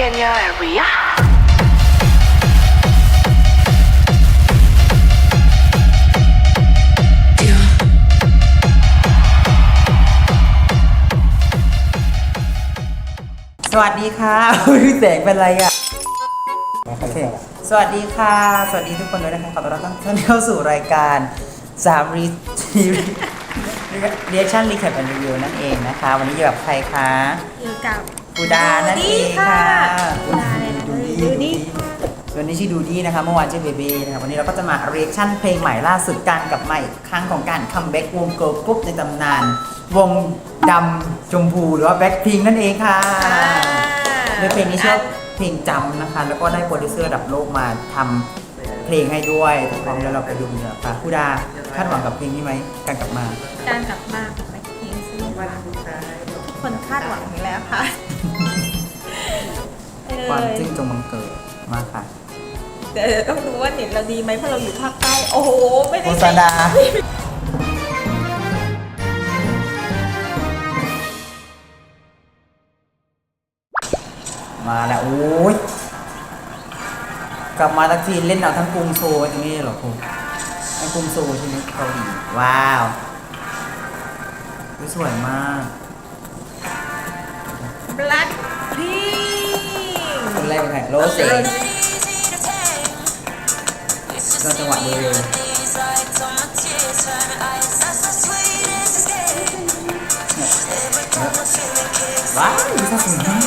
Kenya area. สวัสดีค่ะอุ๊ยแสงเป็นไรอะ โอเค สวัสดีค่ะ สวัสดีทุกคนด้วยนะคะ ขอต้อนรับทุกท่านเข้าสู่รายการสามรีเรียกชั่นรีแคปแอนด์รีวิวนั่นเองนะคะ วันนี้อยู่กับใครคะ อยู่กับ ปูดานั่นเองค่ะปูดาเลยนะดูดีดูดูดีดีวันนี้ชื่อดูดีนะคะเมื่อวานชื่อเบเบ้นะคะวันนี้เราก็จะมาเรียกชั่นเพลงใหม่ล่าสุดการกลับมาอีกครั้งของการคัมแบ็กวงเกิร์ลกรุ๊ปในตำนาน วงดำชมพูหรือว่าแบ็คพิงนั่นเองค่ะโดยเพลงนี้ชื่อว่าเพลงจำนะคะ แล้วก็ได้โปรดิวเซอร์ระดับโลกมาทำเพลงให้ด้วยพร้อมแล้วเราไปดูกันเลยค่ะผู้ดาคาดหวังกับเพลงนี้ไหมการกลับมา การกลับมาของแบ็คพิงค์ใช่ไหมคะทุก คนคาดหวังอยู่แล้วค่ะเออความจึ้งจงบังเกิดมาค่ะเดี๋ยวต้องดูว่าเน็ตเราดีไหมเพราะเราอยู่ภาคใต้โอ้โห ไม่โฆได้ษณามาแล้วโอ้ยกลับมาทักทีเล่นเอาทั้งกรุงโซลไว้ตรงนี้เลยเหรอคุณทั้งกรุงโซลใช่ไหมเกาหลีว้าวอุ๊ยสวยมากแบ ล็คพิงคนแรกเป็นใครโรเซ่ก็จังหวะเร็วว้าวลิซ่าสวยมาก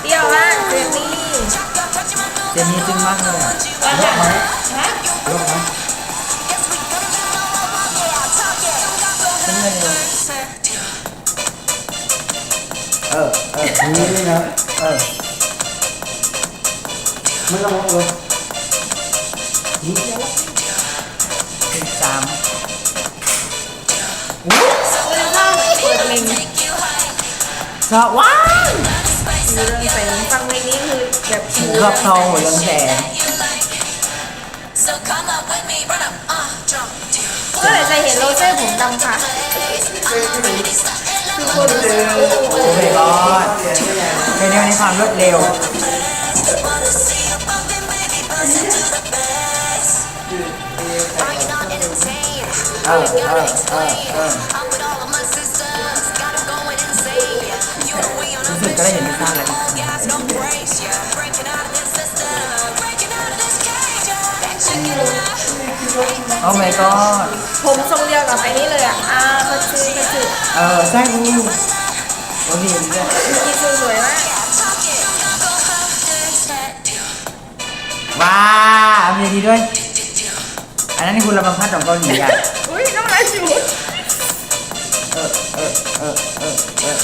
เปรี้ยวมากเจนนี่เจนนี่จึ้งมากเลยอะว่าจะฮะยกไหมขึ้นเลย เร็วเออเออนี่ด้วยนะเออไม่ต้องลงเป็นจามอู้เรื่องข้าวเปิดเพลงมีชอบว้าวเรื่องเพลงฟังเพลงนี้คือแบบหูขับทองหัวเรืองแสงเมื่อไหร่จะเห็นโรเซ่ผมดำคะ โอ้ยกอดเป็นในความรวดเร็วเออเออเออเออรู้สึกก็ได้เห็นลิซ่าแล้ว โอ้ my god ผมทรงเดียวกับไอ้นี่เลยอะอ่ากระชือกระชือเออใช่อู้โอ้ดีด้วยกีคือสวยมากว้าวมีดีด้วย อันนั้นนี่คุณระบังพัดของเกาหลีอะอุ้ยน้ำลายจูดเออเออเออเออเออ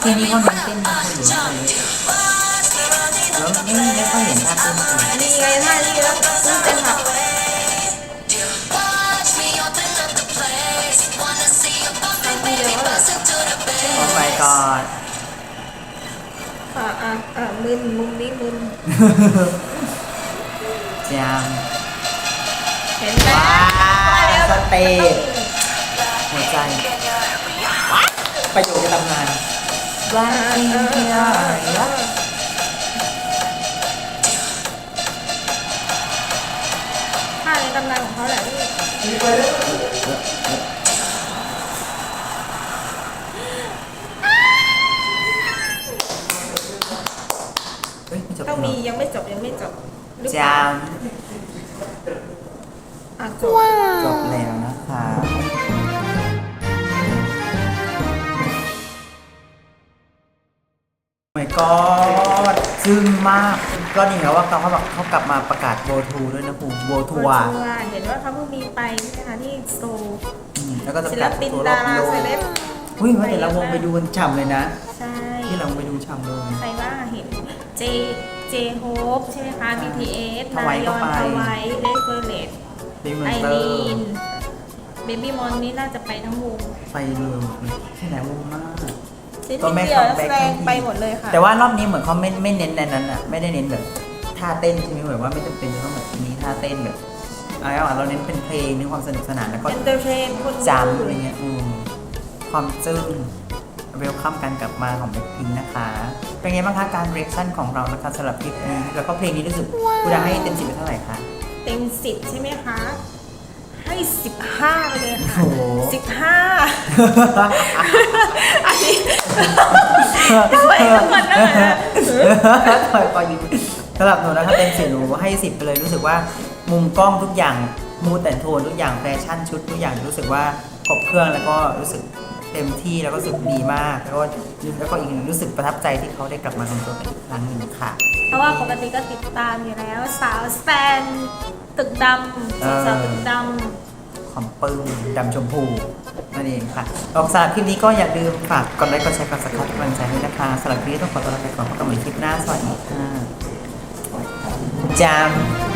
เพลงนี้เขาเน้นเต้นนะคนอยู่แล้วไม่ไม่ค่อยเห็นท่าเต้นเลยนี่ไงท่านี้แล้วซึ่งเป็นแบบโอ้ my god อ่าอ่าอ่ามึนมุมนี้มึนจามเห็นไหมว้าวสเตจหัวใจประโยคในตำนานรักจริงที่ได้รักท่าในตำนาน ของเขาแหละพี่เฮ้ยไม่จบต้องมียังไม่จบยังไม่จบหรือเปจาล่ามอะจบ จบแล้วนะคะ ก็ซึ้งมาก ก็นี่ไงว่าเขาเขาแบบเขากลับมาประกาศโบทูด้วยนะครูโบทัวร์ทัวร์เห็นว่าเขาเพิ่งมีไปใช่ไหมคะที่โซลอืมแล้วก็จะปศิระลกาศปินทัวร์รอดาบราโลกเซเลบอุ้ยว่าเดี๋ยวเราวงไปดูกันฉ่ำเลยนะ ใช่ ที่เราไปดูฉ่ำเลย ใครว่าเห็นเจเจโฮปใช่ไหมคะ BTS ทวายนายก็อนไปทวายเลสเบอร์เลตดิมอนไอเตอรีร์นเบบี้มอนนี่น่าจะไปทั้งวง ไปเลยที่ไหนวงมากท ซีก็รีไม่ส์เดียวคัมแบ็กแสดงไปหมดเลยค่ะ แต่ว่ารอบนี้เหมือนเขาไม่ไม่เน้นในนั้นอะไม่ได้เน้นแบบท่าเต้นใช่ไหมแบบว่าไม่จำเป็นจะต้องแบบมีท่าเต้นแบบอะไรอะเราเน้นเป็นเพลงเน้นความสนุกสนานแล้วก็เอนเตอร์เทนคนจำอะไรเงี้ยอืมความจึ้งเวลคัมกันกลับมาของแบ็คพิงนะคะ เป็นไงบ้างคะการเรียกชั่นของเรานะคะสำหรับคลิปนี้แล้วก็เพลงนี้รู้สึกคุณดาให้เต็มสิบเป็นเท่าไหร่คะเต็มสิบใช่ไหมคะ ให้สิบห้าไปเลยค่ะ โอ้โหสิบห้าอันนี้ทำไมต้องมันนั่นนะถอยปอยิงสำหรับหนูนะคะเต็มสิบหนูให้สิบไปเลยรู้สึกว่ามุมกล้องทุกอย่างมูแต่โทนทุกอย่างแฟชั่นชุดทุกอย่างรู้สึกว่าครบเครื่องแล้วก็รู้สึก เต็มที่แล้วก็รู้สึกดีมาก แล้วก็แล้วก็อีกหนึ่งรู้สึกประทับใจที่เขาได้กลับมารวมตัวกันอีกครั้งหนึ่งค่ะ เพราะว่าปกติก็ติดตามอยู่แล้ว สาวสแตนตึกดำสาวๆตึกดำความปึ้งดำชมพูนั่นเองค่ะออกสำหรับคลิปนี้ก็อย่าลืมฝากกดไลค์กดแชร์กดซับสไครต์กำลังใจด้วยนะคะสำหรับคลิปนี้ต้องขอตัวลาไปก่อนพบกันใหม่คลิปหน้าสวัสดีค่ะจำ